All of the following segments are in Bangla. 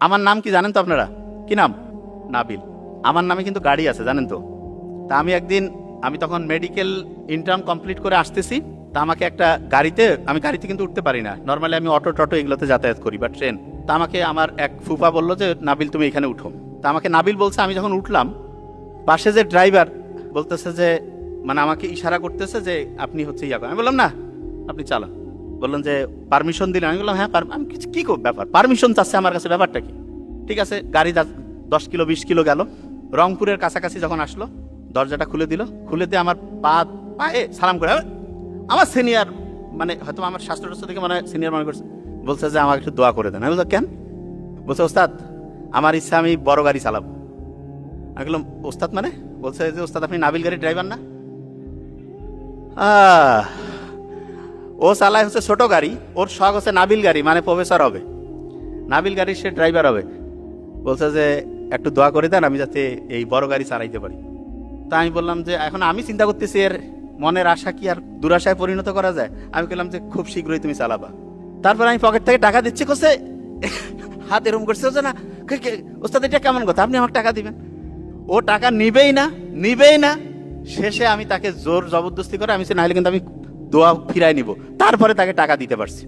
আমার নাম কি জানেন তো আপনারা? কি নাম? নাবিল। আমার নামে কিন্তু গাড়ি আছে, জানেন তো। তা আমি একদিন, আমি তখন মেডিকেল ইন্টার্ন কমপ্লিট করে আসতেছি। তা আমাকে একটা গাড়িতে, আমি গাড়িতে কিন্তু উঠতে পারি না। নর্মালি আমি অটো টটো এগুলোতে যাতায়াত করি বা ট্রেন তা আমাকে আমার এক ফুফা বলল যে, নাবিল, তুমি এখানে উঠো। তা আমাকে নাবিল বলছে, আমি যখন উঠলাম, পাশে যে ড্রাইভার বলতেছে যে মানে আমাকে ইশারা করতেছে যে, আপনি হচ্ছে ইয়া। আমি বললাম, না, আপনি চালান। বললেন যে পারমিশন দিলেন। আমি বললাম হ্যাঁ আমি কিছু কী ব্যাপার? পারমিশন চাচ্ছে আমার কাছে ব্যাপারটা কি? ঠিক আছে গাড়ি দশ কিলো বিশ কিলো গেল। রংপুরের কাছাকাছি যখন আসলো দরজাটা খুলে দিল। খুলে দিয়ে আমার পা পায়ে সালাম করে আমার সিনিয়র মানে হয়তো আমার স্বাস্থ্য থেকে মানে সিনিয়র মনে করছে। বলছে যে আমাকে একটু দোয়া করে দেন। আমি কেন? বলছে ওস্তাদ আমার ইচ্ছা আমি বড় গাড়ি চালাবো। আমি বললাম ওস্তাদ মানে? বলছে যে ওস্তাদ আপনি নাবিল গাড়ির ড্রাইভার না? আহ, ও চালায় হচ্ছে ছোট গাড়ি ওর শখ হচ্ছে নাবিল গাড়ি মানে প্রফেসর হবে। নাবিল গাড়ির সে ড্রাইভার হবে। বলছে যে একটু দোয়া করে দেন আমি যাতে এই বড় গাড়ি চালাইতে পারি। তা আমি বললাম যে এখন আমি চিন্তা করতেছি এর মনের আশা কি আর দুরাশায় পরিণত করা যায়? আমি বললাম যে খুব শীঘ্রই তুমি চালাবা। তারপর আমি পকেট থেকে টাকা দিচ্ছি কোসে হাত এরম করছে হচ্ছে না ওস্তাদ এটা কেমন কথা? আপনি আমাকে টাকা দিবেন? ও টাকা নিবেই না নিবেই না। শেষে আমি তাকে জোর জবরদস্তি করে আমি বলছি, নাহলে কিন্তু আমি দোয়া ফিরাই নিব। তারপরে তাকে টাকা দিতে পারছি।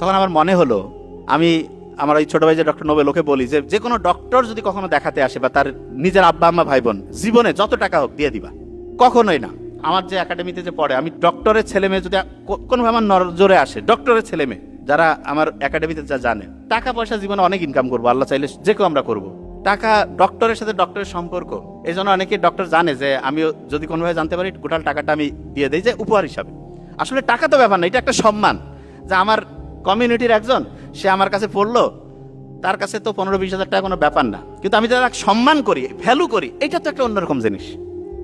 তখন আমার মনে হলো, আমি আমার ওই ছোট ভাই যে ডক্টর নোবেল, ওকে বলি যে যে কোনো ডক্টর যদি কখনো দেখাতে আসে বা তার নিজের আব্বা, আম্মা ভাই বোন জীবনে যত টাকা হোক দিয়ে দিবা। কখনোই না। আমার যে একাডেমিতে যে পড়ে, আমি ডক্টরের ছেলে মেয়ে যদি কোনোভাবে আমার নজরে আসে, ডক্টরের ছেলে মেয়ে, যারা আমার একাডেমিতে যা জানে টাকা পয়সা জীবনে অনেক ইনকাম করব, আল্লাহ চাইলে যে কেউ আমরা করব। টাকা ডক্টরের সাথে ডক্টরের সম্পর্ক এই জন্য অনেকে ডক্টর জানে যে আমি যদি কোনোভাবে জানতে পারি, টোটাল টাকাটা আমি দিয়ে দিই যে, উপহার হিসাবে। আসলে টাকা তো ব্যাপার না, এটা একটা সম্মান যে আমার কমিউনিটির একজন, সে আমার কাছে পড়ল, তার কাছে তো পনেরো বিশ হাজার টাকা কোনো ব্যাপার না। কিন্তু আমি যারা সম্মান করি ভ্যালু করি, এটা তো একটা অন্যরকম জিনিস।